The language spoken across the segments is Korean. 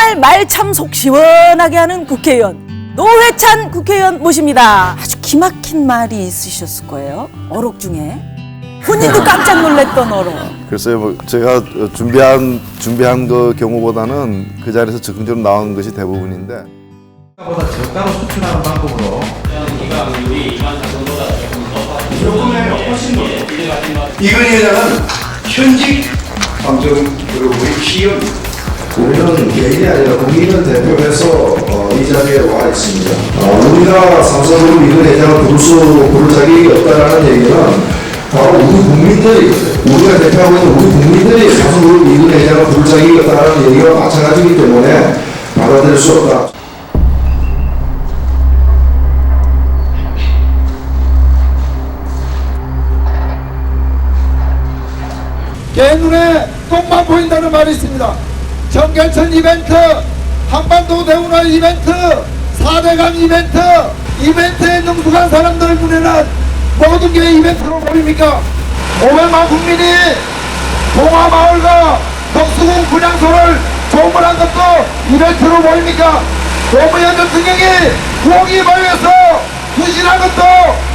정말 말 참 속 시원하게 하는 국회의원 노회찬 국회의원 모십니다. 아주 기막힌 말이 있으셨을 거예요. 어록 중에 본인도 깜짝 놀랐던 어록. 글쎄요, 뭐 제가 준비한 준비한 그 경우보다는 그 자리에서 즉흥적으로 나온 것이 대부분인데 보다 저가로 수출하는 방법으로 이건희 회장은 현직 방송 그룹의 PM입니다. 우리는 개인이 아니라 국민을 대표해서 어, 이 자리에 와 있습니다. 어, 우리가 삼성그룹 이근 회장을 부를 수 부를 자격이 없다라는 얘기는 바로 우리 국민들이 우리가 대표하고 있는 우리 국민들이 삼성그룹 이근 회장을 부를 자격이 없다라는 얘기와 마찬가지이기 때문에 받아들일 수 없다. 내 눈에 똥만 보인다는 말이 있습니다. 정결천 이벤트, 한반도 대운하 이벤트, 4대강 이벤트, 이벤트에 능숙한 사람들 눈에는 모든 게 이벤트로 보입니까? 500만 국민이 동화마을과 덕수궁 분향소를 조문한 것도 이벤트로 보입니까? 노무현 대통령이 공익을 위해서 부실한 것도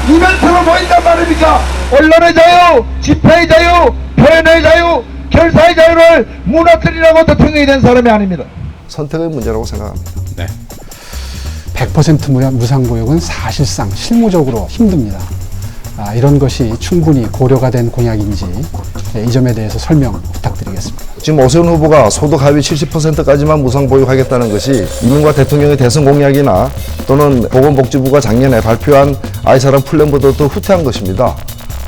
이벤트로 보인단 말입니까? 언론의 자유, 집회의 자유, 표현의 자유, 결사의 자유를 무너뜨리라고 대통령이 된 사람이 아닙니다. 선택의 문제라고 생각합니다. 100% 무상- 무상보육은 사실상 실무적으로 힘듭니다. 아, 이런 것이 충분히 고려가 된 공약인지 예, 이 점에 대해서 설명 부탁드리겠습니다. 지금 오세훈 후보가 소득 하위 70%까지만 무상 보육하겠다는 것이 이명박 대통령의 대선 공약이나 또는 보건복지부가 작년에 발표한 아이사랑 플랜보다 더 후퇴한 것입니다.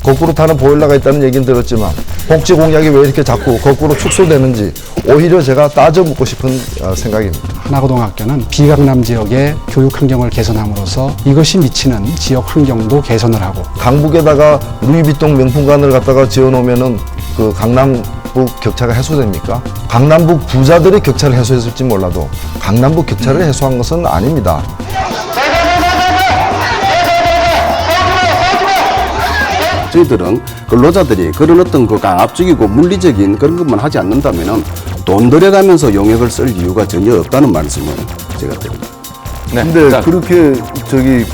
거꾸로 타는 보일러가 있다는 얘기는 들었지만 복지 공약이 왜 이렇게 자꾸 거꾸로 축소되는지 오히려 제가 따져 묻고 싶은 어, 생각입니다. 하나고등학교는 비강남 지역의 교육 환경을 개선함으로써 이것이 미치는 지역 환경도 개선을 하고 강북에다가 루이비통 명품관을 갖다가 지어놓으면은 그 강남 북 격차가 해소됩니까? 강남북 부자들이 격차를 해소했을지 몰라도 강남북 격차를 해소한 것은 아닙니다. 저희들은 근로자들이 그런 어떤 그 강압적이고 물리적인 그런 것만 하지 않는다면은 돈 들여가면서 용역을 쓸 이유가 전혀 없다는 말씀을 제가 드립니다. 근데 그렇게 저기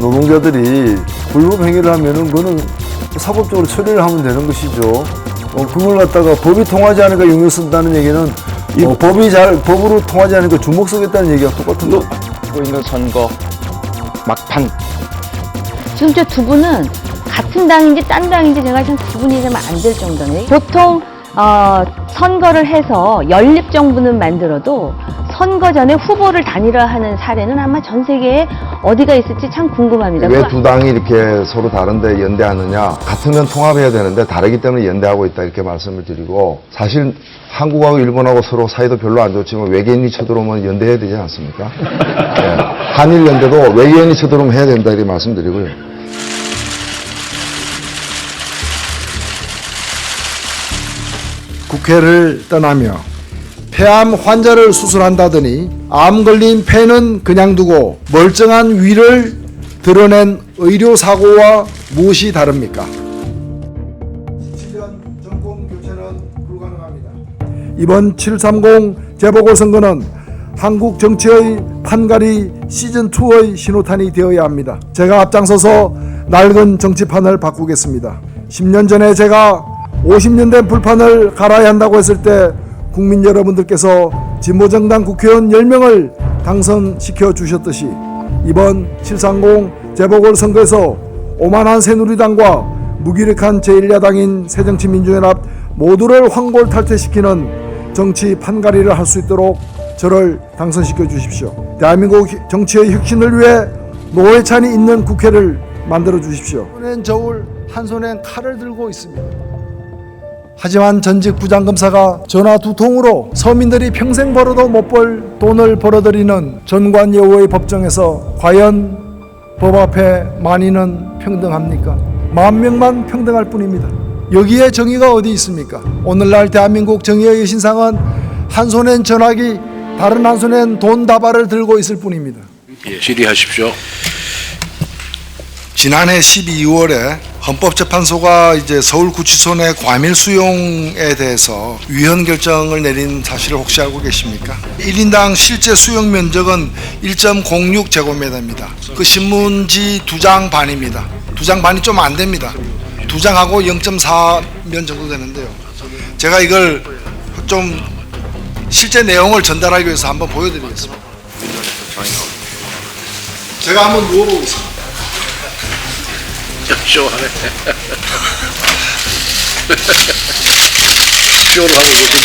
노동자들이 불법 행위를 하면은 그거는 사법적으로 처리를 하면 되는 것이죠. 어, 그걸 갖다가 법이 통하지 않으니까 용역 쓴다는 얘기는 이 법이 잘 법으로 통하지 않으니까 주먹 쓰겠다는 얘기가 똑같은 거. 하고 있는 선거 막판 지금 저 두 분은 같은 당인지 딴 당인지 제가 참 구분이 좀 안 될 정도네. 보통 어, 선거를 해서 연립 정부는 만들어도 선거 전에 후보를 단일화하는 사례는 아마 전 세계에 어디가 있을지 참 궁금합니다. 왜 두 당이 이렇게 서로 다른데 연대하느냐? 같으면 통합해야 되는데 다르기 때문에 연대하고 있다 이렇게 말씀을 드리고 사실 한국하고 일본하고 서로 사이도 별로 안 좋지만 외계인이 쳐들어오면 연대해야 되지 않습니까? 예. 한일 연대도 외계인이 쳐들어오면 해야 된다 이렇게 말씀드리고요. 국회를 떠나며 폐암 환자를 수술한다더니 암 걸린 폐는 그냥 두고 멀쩡한 위를 드러낸 의료 사고와 무엇이 다릅니까? 17년 정권 교체는 불가능합니다. 이번 730 재보궐선거는 한국 정치의 판가리 시즌2의 신호탄이 되어야 합니다. 제가 앞장서서 낡은 정치판을 바꾸겠습니다. 10년 전에 제가 50년 된 불판을 갈아야 한다고 했을 때 국민 여러분들께서 진보정당 국회의원 10명을 당선시켜 주셨듯이 이번 730 재보궐선거에서 오만한 새누리당과 무기력한 제1야당인 새정치민주연합 모두를 황골탈퇴시키는 정치 판가리를 할 수 있도록 저를 당선시켜 주십시오. 대한민국 정치의 혁신을 위해 노회찬이 있는 국회를 만들어 주십시오. 한 손엔 저울, 한 손엔 칼을 들고 있습니다. 하지만 전직 부장검사가 전화 두 통으로 서민들이 평생 벌어도 못 벌 돈을 벌어들이는 전관예우의 법정에서 과연 법 앞에 만인은 평등합니까? 만 명만 평등할 뿐입니다. 여기에 정의가 어디 있습니까? 오늘날 대한민국 정의의 여신상은 한 손엔 전화기, 다른 한 손엔 돈 다발을 들고 있을 뿐입니다. 예, 질의하십시오. 지난해 12월에 헌법재판소가 이제 서울구치소 내 과밀 수용에 대해서 위헌 결정을 내린 사실을 혹시 알고 계십니까? 1인당 실제 수용 면적은 1.06 제곱미터입니다. 그 신문지 두 장 반입니다. 두 장 반이 좀 안 됩니다. 두 장하고 0.4면 정도 되는데요. 제가 이걸 좀 실제 내용을 전달하기 위해서 한번 보여드리겠습니다. 제가 한번 누워보겠습니다. 시원하네. 시원하게 보신다.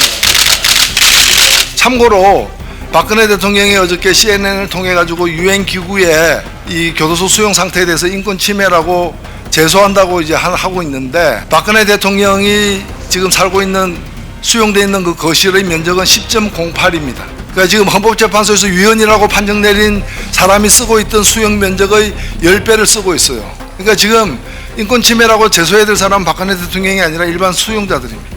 참고로 박근혜 대통령이 어저께 CNN을 통해 가지고 유엔 기구에 이 교도소 수용 상태에 대해서 인권 침해라고 제소한다고 이제 하- 하고 있는데 박근혜 대통령이 지금 살고 있는 수용돼 있는 그 거실의 면적은 10.08입니다. 그러니까 지금 헌법재판소에서 위헌이라고 판정 내린 사람이 쓰고 있던 수용 면적의 10배를 쓰고 있어요. 그러니까 지금 인권 침해라고 제소해야 될 사람은 박근혜 대통령이 아니라 일반 수용자들입니다.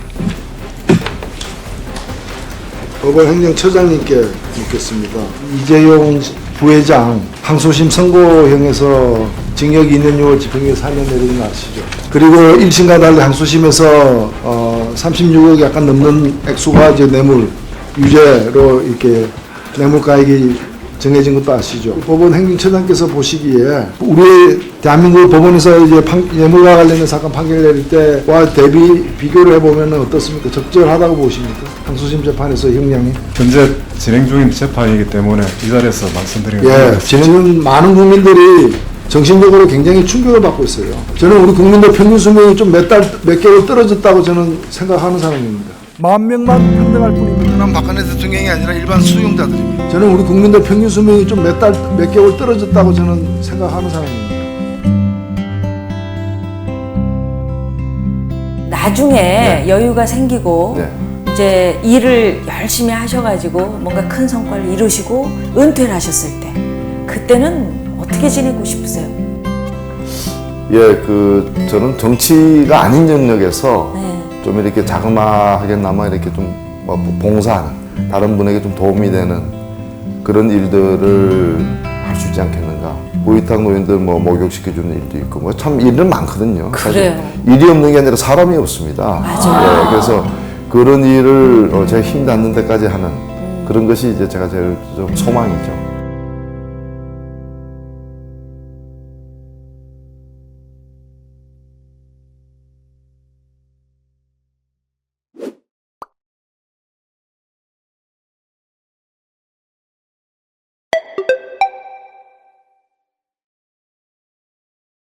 법원 행정처장님께 묻겠습니다. 이재용 부회장 항소심 선고형에서 징역 2년 6월 집행유예 4년 내린 거 아시죠? 그리고 1심과 달리 항소심에서 어, 36억 약간 넘는 액수가 이제 뇌물 유죄로 이렇게 뇌물가액이 정해진 것도 아시죠? 법원 행정처장께서 보시기에 우리 대한민국 법원에서 이제 판, 뇌물과 관련된 사건 판결 내릴 때와 대비 비교를 해보면 어떻습니까? 적절하다고 보십니까? 항소심 재판에서 형량이? 현재 진행 중인 재판이기 때문에 이 자리에서 말씀드리는 예. 저는 많은 국민들이 정신적으로 굉장히 충격을 받고 있어요. 저는 우리 국민들 평균 수명이 좀 몇 달, 몇 개월 떨어졌다고 저는 생각하는 사람입니다. 만 명만 평등할 뿐입니다. 저는 박근혜 대통령이 아니라 일반 수용자들입니다. 저는 우리 국민들 평균 수명이 좀 몇 달, 몇 개월 떨어졌다고 저는 생각하는 사람입니다. 나중에 여유가 생기고 네. 이제 일을 열심히 하셔가지고 뭔가 큰 성과를 이루시고 은퇴를 하셨을 때 그때는 어떻게 지내고 싶으세요? 예, 그 저는 정치가 아닌 영역에서 네. 좀 이렇게 자그마하게나마 이렇게 좀 뭐 봉사하는 다른 분에게 좀 도움이 되는 그런 일들을 할 수 있지 않겠는가. 고위탁 노인들 뭐 목욕시켜주는 일도 있고 뭐 참 일은 많거든요. 그래요. 일이 없는 게 아니라 사람이 없습니다. 맞아요. 예, 그래서 그런 일을 어, 제가 힘 닿는 데까지 하는 그런 것이 이제 제가 제일 좀 소망이죠.